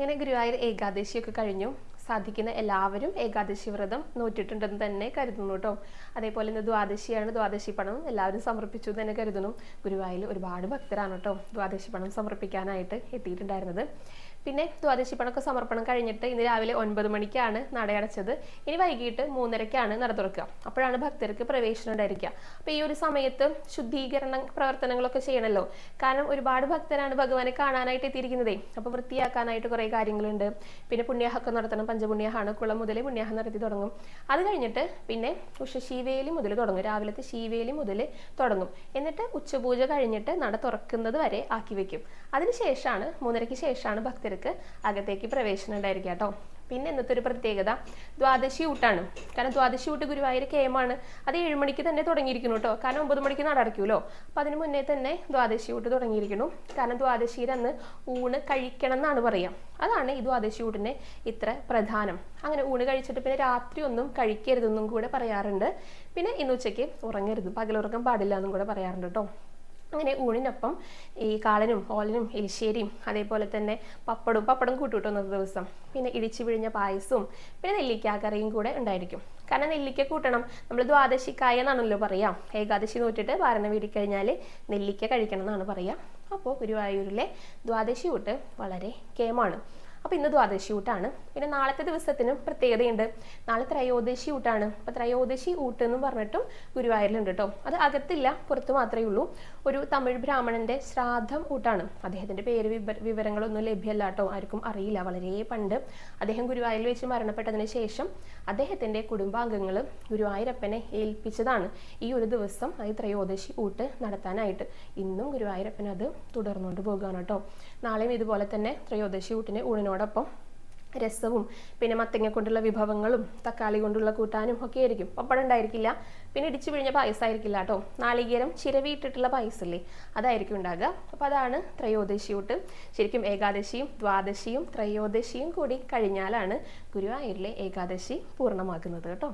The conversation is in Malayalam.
അങ്ങനെ ഗുരുവായൂർ ഏകാദശിയൊക്കെ കഴിഞ്ഞു. സാധിക്കുന്ന എല്ലാവരും ഏകാദശി വ്രതം നോറ്റിട്ടുണ്ടെന്ന് തന്നെ കരുതുന്നു കേട്ടോ. അതേപോലെ ഇന്ന് ദ്വാദശിയാണ്. ദ്വാദശി പണം എല്ലാവരും സമർപ്പിച്ചു തന്നെ കരുതുന്നു. ഗുരുവായൂരിൽ ഒരുപാട് ഭക്തരാണ് കേട്ടോ ദ്വാദശി പണം സമർപ്പിക്കാനായിട്ട് എത്തിയിട്ടുണ്ടായിരുന്നത്. പിന്നെ ദ്വാദശി പണമൊക്കെ സമർപ്പണം കഴിഞ്ഞിട്ട് ഇന്ന് രാവിലെ ഒൻപത് മണിക്കാണ് നടയടച്ചത് ഇനി വൈകിട്ട് മൂന്നരയ്ക്കാണ് നട തുറക്കുക. അപ്പോഴാണ് ഭക്തർക്ക് പ്രവേശനം ഉണ്ടായിരിക്കുക. അപ്പോൾ ഈ ഒരു സമയത്ത് ശുദ്ധീകരണ പ്രവർത്തനങ്ങളൊക്കെ ചെയ്യണമല്ലോ കാരണം ഒരുപാട് ഭക്തരാണ് ഭഗവാനെ കാണാനായിട്ട് എത്തിയിരിക്കുന്നതേ. അപ്പോൾ വൃത്തിയാക്കാനായിട്ട് കുറേ കാര്യങ്ങളുണ്ട്. പിന്നെ പുണ്യാഹക്കം നടത്തണം പഞ്ചപുണ്യാഹാണ് കുളം മുതൽ പുണ്യാഹം നടത്തി തുടങ്ങും. അത് കഴിഞ്ഞിട്ട് പിന്നെ ഉഷ ശീവേലി മുതൽ തുടങ്ങും. രാവിലത്തെ ശീവേലി മുതൽ തുടങ്ങും. എന്നിട്ട് ഉച്ചപൂജ കഴിഞ്ഞിട്ട് നട തുറക്കുന്നത് വരെ ആക്കി വെക്കും. അതിനുശേഷമാണ് മൂന്നരയ്ക്ക് ശേഷമാണ് ഭക്തർക്ക് അകത്തേക്ക് പ്രവേശനം ഉണ്ടായിരിക്കുക കേട്ടോ. പിന്നെ ഇന്നത്തെ ഒരു പ്രത്യേകത ദ്വാദശി ഊട്ടാണ്. കാരണം ദ്വാദശി ഊട്ട് ഗുരുവായൂർ കേമാണ് അത് ഏഴ് മണിക്ക് തന്നെ തുടങ്ങിയിരിക്കുന്നു കേട്ടോ. കാരണം ഒമ്പത് മണിക്ക് നട അടയ്ക്കുമല്ലോ അപ്പം അതിന് മുന്നേ തന്നെ ദ്വാദശി ഊട്ട് തുടങ്ങിയിരിക്കുന്നു. കാരണം ദ്വാദശിയിൽ അന്ന് ഊണ് കഴിക്കണം എന്നാണ് പറയാം. അതാണ് ഈ ദ്വാദശി ഊട്ടിന് ഇത്ര പ്രധാനം. അങ്ങനെ ഊണ് കഴിച്ചിട്ട് പിന്നെ രാത്രി ഒന്നും കഴിക്കരുതെന്നും കൂടെ പറയാറുണ്ട്. പിന്നെ ഇന്ന് ഉച്ചയ്ക്ക് ഉറങ്ങരുത്. പകലുറക്കം പാടില്ല എന്നും കൂടെ പറയാറുണ്ട് കേട്ടോ. അങ്ങനെ ഊണിനൊപ്പം ഈ കാളനും ഓലനും എലിശ്ശേരിയും അതേപോലെ തന്നെ പപ്പടും പപ്പടം കൂട്ടുകിട്ടുന്ന ദിവസം. പിന്നെ ഇടിച്ചു പിഴിഞ്ഞ പായസവും പിന്നെ നെല്ലിക്ക കറിയും കൂടെ ഉണ്ടായിരിക്കും. കാരണം നെല്ലിക്ക കൂട്ടണം. നമ്മൾ ദ്വാദശിക്കായ എന്നാണല്ലോ പറയാം. ഏകാദശി നോട്ടിട്ട് വാരണ വീടി കഴിഞ്ഞാൽ നെല്ലിക്ക കഴിക്കണം എന്നാണ് പറയുക അപ്പോൾ ഗുരുവായൂരിലെ ദ്വാദശി കൂട്ട് വളരെ കേമാണ്. അപ്പോൾ ഇന്ന് ദ്വാദശി ഊട്ടാണ്. പിന്നെ നാളത്തെ ദിവസത്തിനും പ്രത്യേകതയുണ്ട്. നാളെ ത്രയോദശി ഊട്ടാണ്. അപ്പോൾ ത്രയോദശി ഊട്ട് എന്ന് പറഞ്ഞിട്ടും ഗുരുവായൂരിലുണ്ട് കേട്ടോ അത് അകത്തില്ല പുറത്ത് മാത്രമേ ഉള്ളൂ. ഒരു തമിഴ് ബ്രാഹ്മണന്റെ ശ്രാദ്ധം ഊട്ടാണ്. അദ്ദേഹത്തിന്റെ പേര് വിവ വിവരങ്ങളൊന്നും ലഭ്യമല്ല കേട്ടോ ആർക്കും അറിയില്ല. വളരെ പണ്ട് അദ്ദേഹം ഗുരുവായൂരിൽ വെച്ച് മരണപ്പെട്ടതിന് ശേഷം അദ്ദേഹത്തിന്റെ കുടുംബാംഗങ്ങൾ ഗുരുവായൂരപ്പനെ ഏൽപ്പിച്ചതാണ് ഈ ഒരു ദിവസം ഈ ത്രയോദശി ഊട്ട് നടത്താനായിട്ട്. ഇന്നും ഗുരുവായൂരപ്പൻ അത് തുടർന്നുകൊണ്ട് പോകുകയാണ് കേട്ടോ നാളെയും ഇതുപോലെ തന്നെ ത്രയോദശി ഊട്ടിന് ഊണിനോടൊപ്പം രസവും പിന്നെ മത്തങ്ങ കൊണ്ടുള്ള വിഭവങ്ങളും തക്കാളി കൊണ്ടുള്ള കൂട്ടാനും ഒക്കെ ആയിരിക്കും. പപ്പടം ഉണ്ടായിരിക്കില്ല. പിന്നെ ഇടിച്ചു പിഴിഞ്ഞ പായസമായിരിക്കില്ല കേട്ടോ. നാളികേരം ചിരവിയിട്ടിട്ടുള്ള പായസല്ലേ? അതായിരിക്കും ഉണ്ടാകുക അപ്പോൾ അതാണ് ത്രയോദശി ഊട്ട്. ശരിക്കും ഏകാദശിയും ദ്വാദശിയും ത്രയോദശിയും കൂടി കഴിഞ്ഞാലാണ് ഗുരുവായൂരിലെ ഏകാദശി പൂർണമാക്കുന്നത് കേട്ടോ.